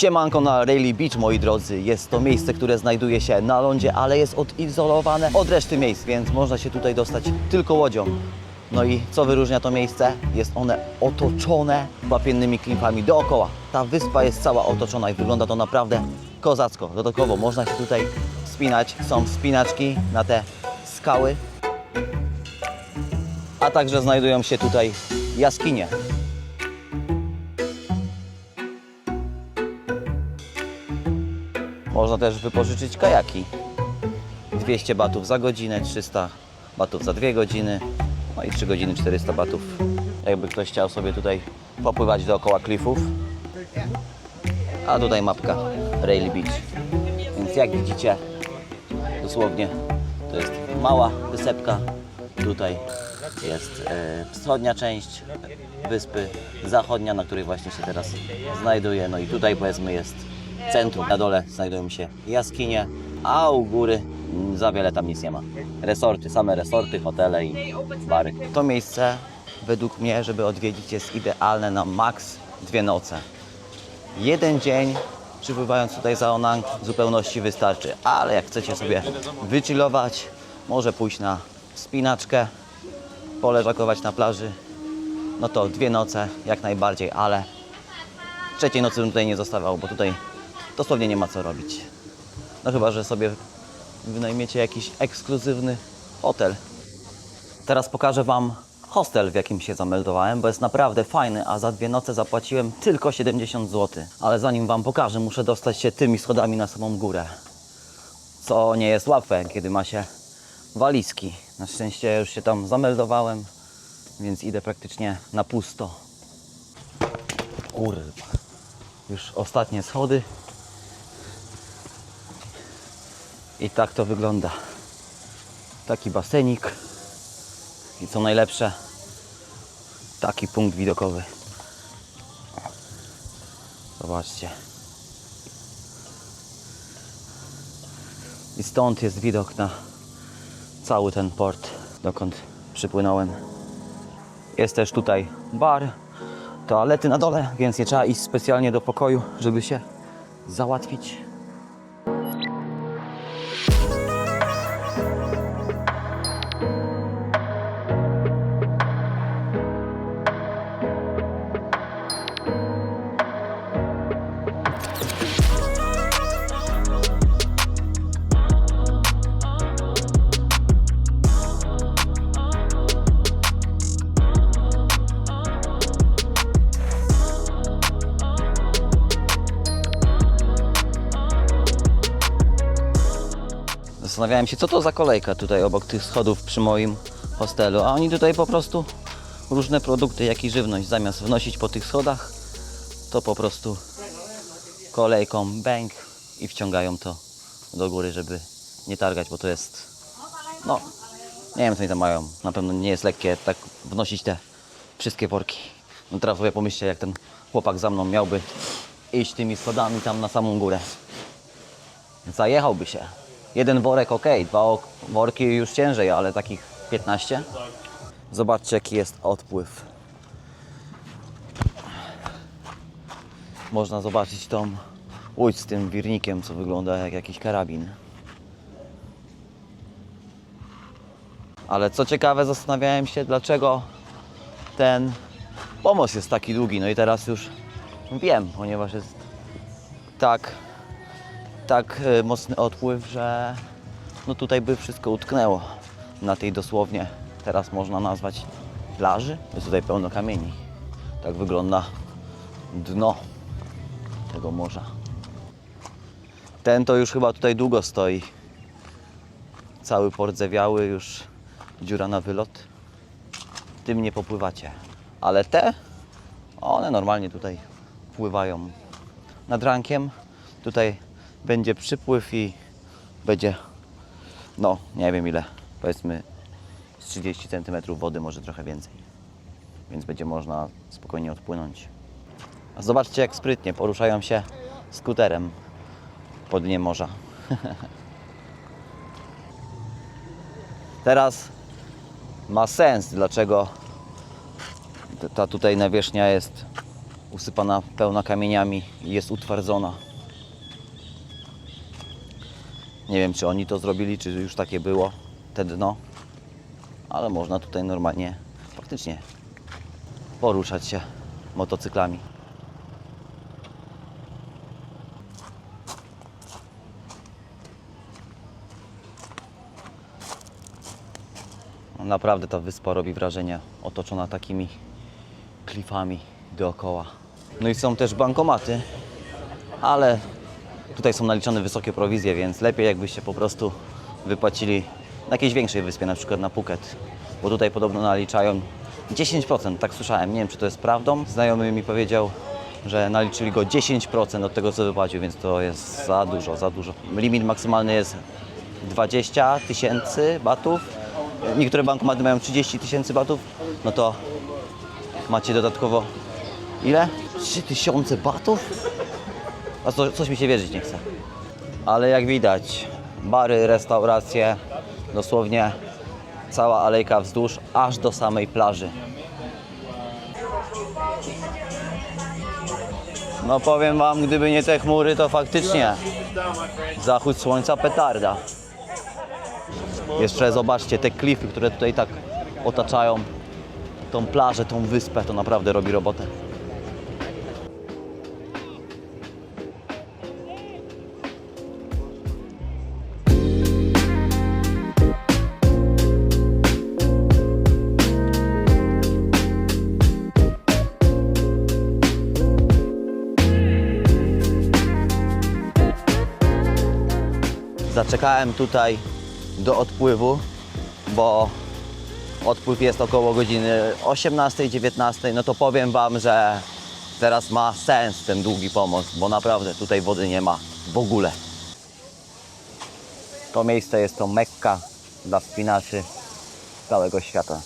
Siemanko na Rayleigh Beach, moi drodzy. Jest to miejsce, które znajduje się na lądzie, ale jest odizolowane od reszty miejsc, więc można się tutaj dostać tylko łodzią. No i co wyróżnia to miejsce? Jest one otoczone wapiennymi klifami dookoła. Ta wyspa jest cała otoczona i wygląda to naprawdę kozacko. Dodatkowo można się tutaj wspinać. Są wspinaczki na te skały, a także znajdują się tutaj jaskinie. Można też wypożyczyć kajaki. 200 batów za godzinę, 300 batów za 2 godziny, no i 3 godziny 400 batów. Jakby ktoś chciał sobie tutaj popływać dookoła klifów. A tutaj mapka Rail Beach. Więc jak widzicie, dosłownie to jest mała wysepka. Tutaj jest e, wschodnia część wyspy, zachodnia, na której właśnie się teraz znajduję. No i tutaj powiedzmy jest centrum. Na dole znajdują się jaskinie, a u góry za wiele tam nic nie ma. Resorty, same resorty, hotele i bary. To miejsce według mnie, żeby odwiedzić jest idealne na maks dwie noce. Jeden dzień przybywając tutaj za Onang w zupełności wystarczy, ale jak chcecie sobie wychillować, może pójść na wspinaczkę, poleżakować na plaży, no to dwie noce jak najbardziej, ale trzeciej nocy bym tutaj nie zostawiał, bo tutaj dosłownie nie ma co robić. No chyba, że sobie wynajmiecie jakiś ekskluzywny hotel. Teraz pokażę Wam hostel, w jakim się zameldowałem, bo jest naprawdę fajny, a za dwie noce zapłaciłem tylko 70 zł. Ale zanim Wam pokażę, muszę dostać się tymi schodami na samą górę. Co nie jest łatwe, kiedy ma się walizki. Na szczęście już się tam zameldowałem, więc idę praktycznie na pusto. Kurwa. Już ostatnie schody. I tak to wygląda. Taki basenik. I co najlepsze, taki punkt widokowy. Zobaczcie. I stąd jest widok na cały ten port, dokąd przypłynąłem. Jest też tutaj bar, toalety na dole, więc nie trzeba iść specjalnie do pokoju, żeby się załatwić. Zastanawiałem się, co to za kolejka tutaj obok tych schodów przy moim hostelu, a oni tutaj po prostu różne produkty, jak i żywność, zamiast wnosić po tych schodach, to po prostu kolejką bęk i wciągają to do góry, żeby nie targać, bo to jest, no, nie wiem co oni tam mają, na pewno nie jest lekkie tak wnosić te wszystkie worki. No teraz sobie pomyślcie, jak ten chłopak za mną miałby iść tymi schodami tam na samą górę. Zajechałby się. Jeden worek ok, dwa worki już ciężej, ale takich 15. Zobaczcie jaki jest odpływ. Można zobaczyć tą łódź z tym wirnikiem, co wygląda jak jakiś karabin. Ale co ciekawe, zastanawiałem się, dlaczego ten pomost jest taki długi. No i teraz już wiem, ponieważ jest tak tak e, mocny odpływ, że no tutaj by wszystko utknęło na tej dosłownie teraz można nazwać plaży. Jest tutaj pełno kamieni. Tak wygląda dno tego morza. Ten to już chyba tutaj długo stoi. Cały port zewiały, już dziura na wylot. Tym nie popływacie. Ale te, one normalnie tutaj pływają nad rankiem. Tutaj będzie przypływ i będzie, no nie wiem ile, powiedzmy z 30 cm wody, może trochę więcej. Więc będzie można spokojnie odpłynąć. A zobaczcie jak sprytnie poruszają się skuterem po dnie morza. Teraz ma sens, dlaczego ta tutaj nawierzchnia jest usypana pełna kamieniami i jest utwardzona. Nie wiem, czy oni to zrobili, czy już takie było, te dno, ale można tutaj normalnie, faktycznie poruszać się motocyklami. No, Naprawdę ta wyspa robi wrażenie, otoczona takimi klifami dookoła. No i są też bankomaty, ale tutaj są naliczone wysokie prowizje, więc lepiej jakbyście po prostu wypłacili na jakiejś większej wyspie, na przykład na Phuket, bo tutaj podobno naliczają 10%, tak słyszałem, nie wiem czy to jest prawdą. Znajomy mi powiedział, że naliczyli go 10% od tego co wypłacił, więc to jest za dużo, za dużo. Limit maksymalny jest 20 tysięcy batów. Niektóre bankomaty mają 30 tysięcy batów, no to macie dodatkowo ile? 3000 batów? A co, coś mi się wierzyć nie chce. Ale jak widać, bary, restauracje, dosłownie cała alejka wzdłuż, aż do samej plaży. No powiem Wam, gdyby nie te chmury, to faktycznie zachód słońca petarda. Jeszcze zobaczcie te klify, które tutaj tak otaczają tą plażę, tą wyspę, to naprawdę robi robotę. Zaczekałem tutaj do odpływu, bo odpływ jest około godziny 18-19, no to powiem Wam, że teraz ma sens ten długi pomost, bo naprawdę tutaj wody nie ma w ogóle. To miejsce jest to Mekka dla wspinaczy całego świata.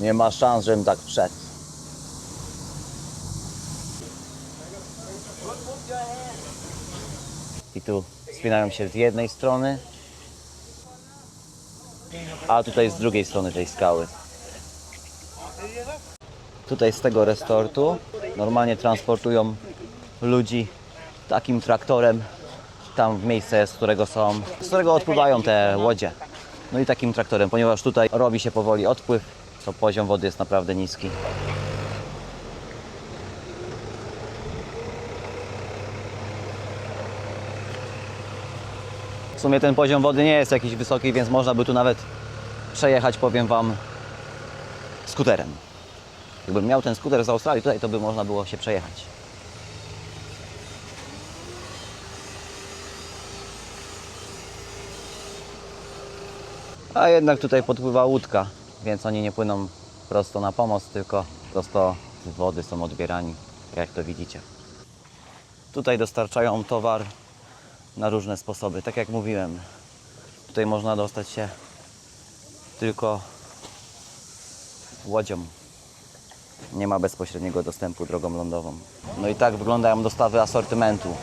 Nie ma szans, żebym tak wszedł. I tu spinają się z jednej strony, a tutaj z drugiej strony tej skały. Tutaj z tego resortu normalnie transportują ludzi takim traktorem tam w miejsce, z którego są, z którego odpływają te łodzie. No i takim traktorem, ponieważ tutaj robi się powoli odpływ, to poziom wody jest naprawdę niski. W sumie ten poziom wody nie jest jakiś wysoki, więc można by tu nawet przejechać, powiem Wam, skuterem. Jakbym miał ten skuter z Australii tutaj, to by można było się przejechać. A jednak tutaj podpływa łódka, więc oni nie płyną prosto na pomost, tylko prosto z wody są odbierani, jak to widzicie. Tutaj dostarczają towar na różne sposoby. Tak jak mówiłem, tutaj można dostać się tylko łodzią. Nie ma bezpośredniego dostępu drogą lądową. No i tak wyglądają dostawy asortymentu.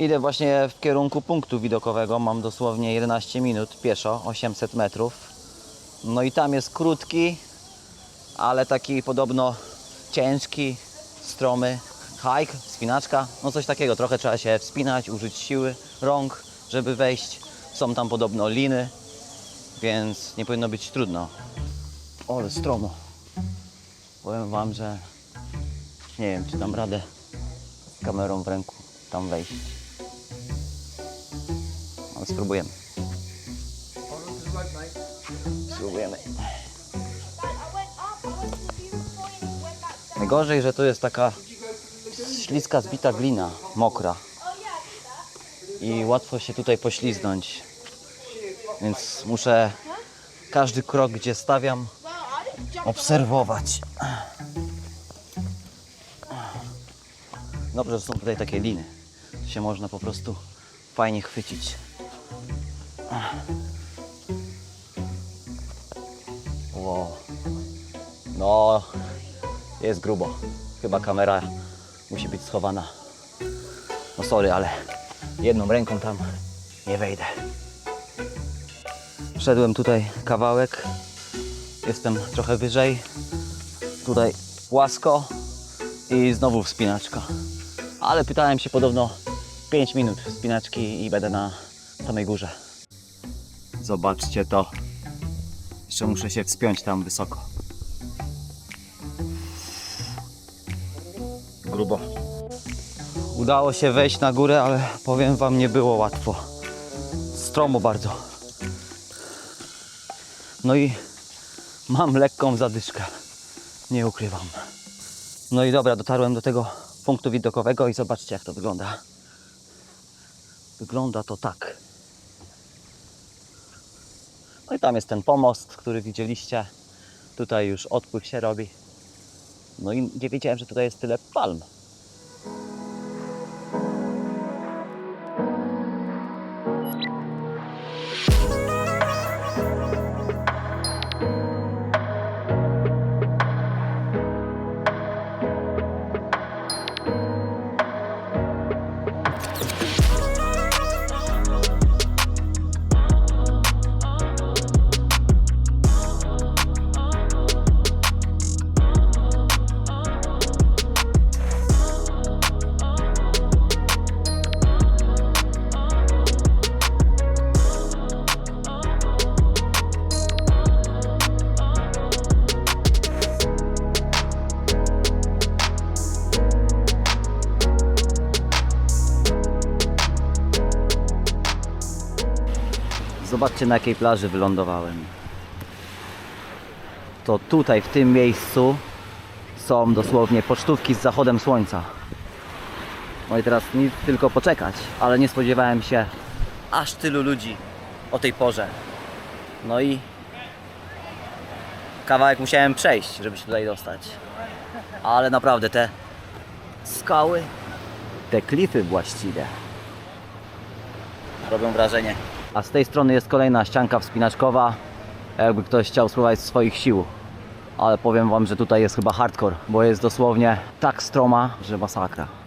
Idę właśnie w kierunku punktu widokowego. Mam dosłownie 11 minut pieszo, 800 metrów. No i tam jest krótki, ale taki podobno ciężki, stromy hike, wspinaczka, no coś takiego. Trochę trzeba się wspinać, użyć siły rąk, żeby wejść. Są tam podobno liny, więc nie powinno być trudno. Ale stromo. Powiem Wam, że nie wiem, czy dam radę kamerą w ręku tam wejść. Spróbujemy. Spróbujemy. Najgorzej, że tu jest taka śliska, zbita glina, mokra. I łatwo się tutaj pośliznąć. Więc muszę każdy krok, gdzie stawiam, obserwować. Dobrze, że są tutaj takie liny. Tu się można po prostu fajnie chwycić. Wow. No, jest grubo. Chyba kamera musi być schowana. No sorry, ale jedną ręką tam nie wejdę. Wszedłem tutaj kawałek, jestem trochę wyżej, tutaj płasko i znowu wspinaczka. Ale pytałem się podobno 5 minut wspinaczki i będę na samej górze. Zobaczcie to. Jeszcze muszę się wspiąć tam wysoko. Grubo. Udało się wejść na górę, ale powiem wam, nie było łatwo. Stromo bardzo. No i mam lekką zadyszkę. Nie ukrywam. No i dobra, dotarłem do tego punktu widokowego i zobaczcie jak to wygląda. Wygląda to tak. No i tam jest ten pomost, który widzieliście. Tutaj już odpływ się robi. No i nie wiedziałem, że tutaj jest tyle palm. Zobaczcie na jakiej plaży wylądowałem. To tutaj, w tym miejscu są dosłownie pocztówki z zachodem słońca. No i teraz nic tylko poczekać, ale nie spodziewałem się aż tylu ludzi o tej porze. No i kawałek musiałem przejść, żeby się tutaj dostać. Ale naprawdę te skały, te klify właściwie robią wrażenie. A z tej strony jest kolejna ścianka wspinaczkowa, jakby ktoś chciał spróbować swoich sił. Ale powiem wam, że tutaj jest chyba hardcore, bo jest dosłownie tak stroma, że masakra.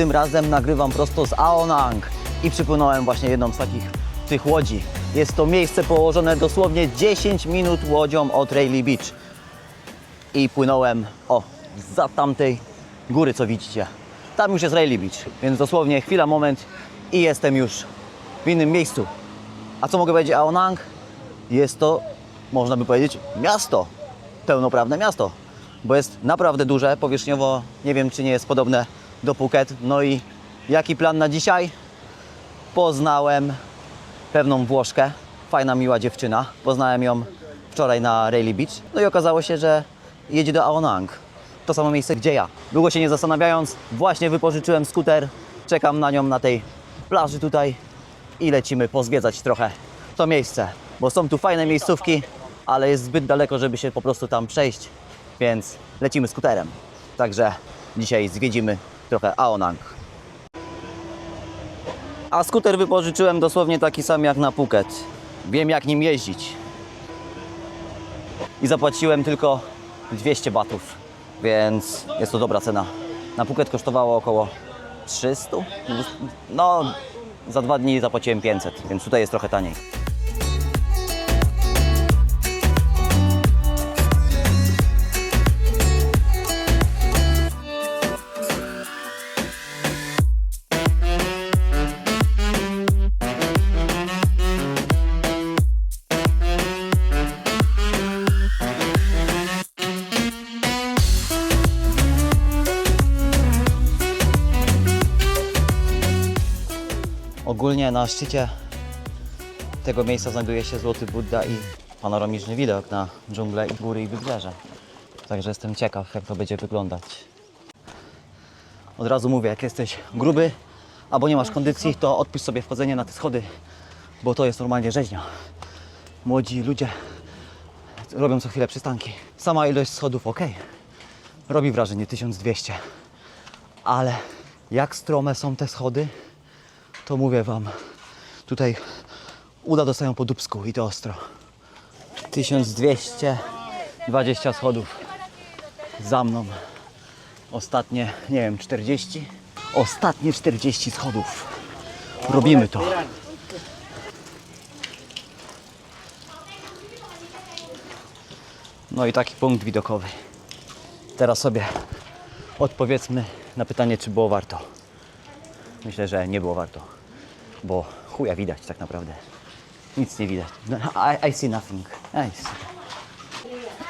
Tym razem nagrywam prosto z Aonang i przypłynąłem właśnie jedną z takich tych łodzi. Jest to miejsce położone dosłownie 10 minut łodzią od Rayleigh Beach. I płynąłem, o, za tamtej góry, co widzicie. Tam już jest Rayleigh Beach, więc dosłownie chwila, moment i jestem już w innym miejscu. A co mogę powiedzieć Aonang? Jest to, można by powiedzieć, miasto. Pełnoprawne miasto, bo jest naprawdę duże. Powierzchniowo nie wiem, czy nie jest podobne do Phuket. No i jaki plan na dzisiaj? Poznałem pewną Włoszkę, fajna, miła dziewczyna. Poznałem ją wczoraj na Rayleigh Beach. No i okazało się, że jedzie do Aonang. To samo miejsce, gdzie ja. Długo się nie zastanawiając, właśnie wypożyczyłem skuter. Czekam na nią na tej plaży tutaj i lecimy pozwiedzać trochę to miejsce. Bo są tu fajne miejscówki, ale jest zbyt daleko, żeby się po prostu tam przejść, więc lecimy skuterem. Także dzisiaj zwiedzimy trochę Aonang. A skuter wypożyczyłem dosłownie taki sam jak na Phuket. Wiem jak nim jeździć. I zapłaciłem tylko 200 batów, więc jest to dobra cena. Na Phuket kosztowało około 300. No, za dwa dni zapłaciłem 500, więc tutaj jest trochę taniej. Ogólnie na szczycie tego miejsca znajduje się Złoty Buddha i panoramiczny widok na dżunglę i góry i wybrzeże. Także jestem ciekaw, jak to będzie wyglądać. Od razu mówię, jak jesteś gruby albo nie masz kondycji, to odpuść sobie wchodzenie na te schody, bo to jest normalnie rzeźnia. Młodzi ludzie robią co chwilę przystanki. Sama ilość schodów ok. Robi wrażenie 1200. Ale jak strome są te schody, to mówię wam, tutaj uda dostają po dubsku i to ostro. 1220 schodów za mną. Ostatnie, nie wiem, 40. Ostatnie 40 schodów. Robimy to. No i taki punkt widokowy. Teraz sobie odpowiedzmy na pytanie, czy było warto. Myślę, że nie było warto, bo chuja widać tak naprawdę. Nic nie widać. No, I, I see nothing. I see.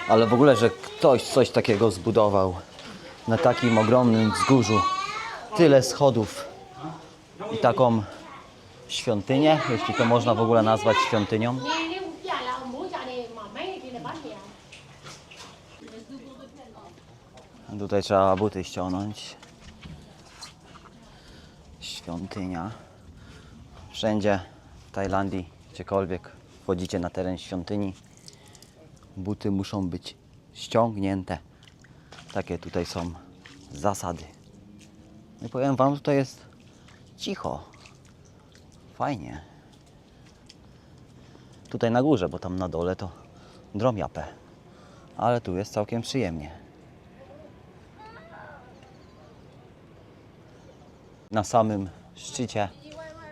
Ale w ogóle, że ktoś coś takiego zbudował na takim ogromnym wzgórzu, tyle schodów i taką świątynię, jeśli to można w ogóle nazwać świątynią, Tutaj trzeba buty ściągnąć. Świątynia. Wszędzie w Tajlandii, gdziekolwiek wchodzicie na teren świątyni, buty muszą być ściągnięte. Takie tutaj są zasady. No i powiem Wam, tutaj jest cicho. Fajnie. Tutaj na górze, bo tam na dole to dromiapę. Ale tu jest całkiem przyjemnie. Na samym szczycie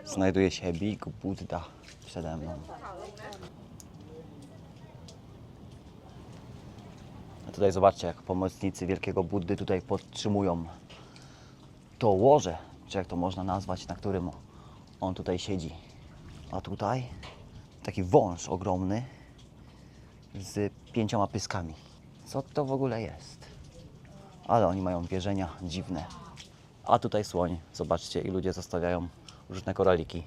znajduje się Big Buddha przede mną. A tutaj zobaczcie, jak pomocnicy Wielkiego Buddy tutaj podtrzymują to łoże, czy jak to można nazwać, na którym on tutaj siedzi. A tutaj taki wąż ogromny z pięcioma pyskami. Co to w ogóle jest? Ale oni mają wierzenia dziwne. A tutaj słoń. Zobaczcie, i ludzie zostawiają różne koraliki.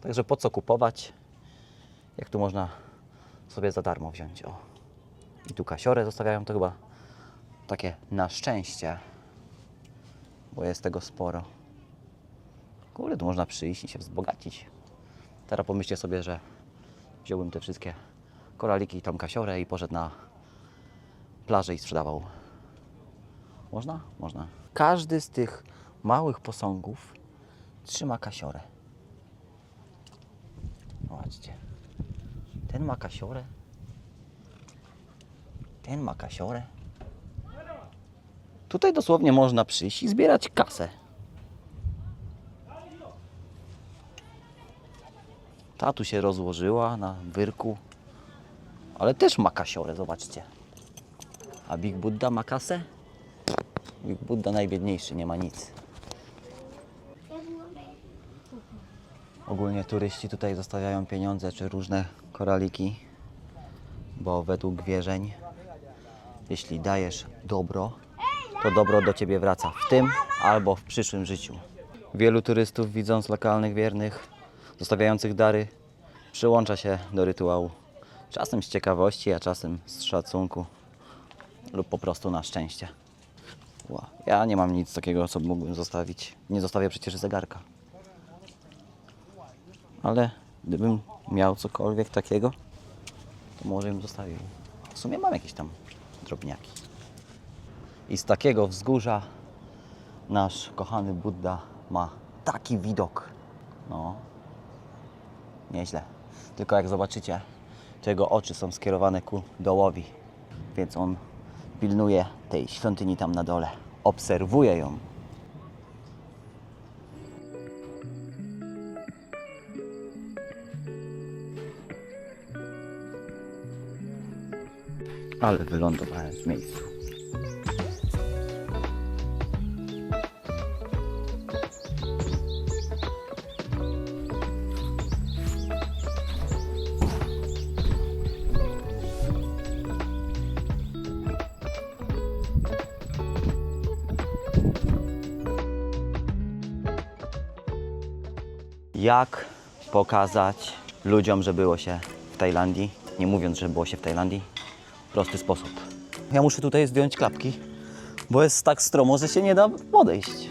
Także po co kupować, jak tu można sobie za darmo wziąć. O. I tu kasiorę zostawiają, to chyba takie na szczęście, bo jest tego sporo. Kurde, tu można przyjść i się wzbogacić. Teraz pomyślcie sobie, że wziąłbym te wszystkie koraliki i tą kasiorę i poszedł na plażę i sprzedawał. Można? Można. Każdy z tych małych posągów trzyma kasiorę. Zobaczcie. Ten ma kasiorę. Ten ma kasiorę. Tutaj dosłownie można przyjść i zbierać kasę. Ta tu się rozłożyła na wyrku, ale też ma kasiorę, zobaczcie. A Big Buddha ma kasę? Big Buddha najbiedniejszy, nie ma nic. Ogólnie turyści tutaj zostawiają pieniądze czy różne koraliki, bo według wierzeń, jeśli dajesz dobro, to dobro do ciebie wraca w tym albo w przyszłym życiu. Wielu turystów, widząc lokalnych wiernych, zostawiających dary, przyłącza się do rytuału. Czasem z ciekawości, a czasem z szacunku lub po prostu na szczęście. Ja nie mam nic takiego, co mógłbym zostawić. Nie zostawię przecież zegarka. Ale gdybym miał cokolwiek takiego, to może bym zostawił. W sumie mam jakieś tam drobniaki. I z takiego wzgórza nasz kochany Buddha ma taki widok. No, nieźle. Tylko jak zobaczycie, to jego oczy są skierowane ku dołowi. Więc on pilnuje tej świątyni tam na dole. Obserwuje ją. Ale wylądowałem w miejscu. Jak pokazać ludziom, że było się w Tajlandii, nie mówiąc, że było się w Tajlandii? Prosty sposób. Ja muszę tutaj zdjąć klapki, bo jest tak stromo, że się nie da podejść.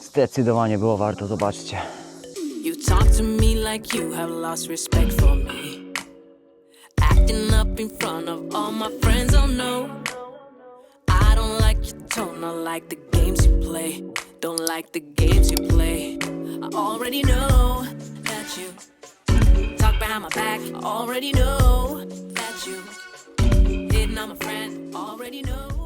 Zdecydowanie było warto, zobaczcie. You talk to me like you have lost respect for me. Up front of all my friends, oh no. I don't like like the games you play. Already know that you talk behind my back. Already know that you hitting on my friend. Already know.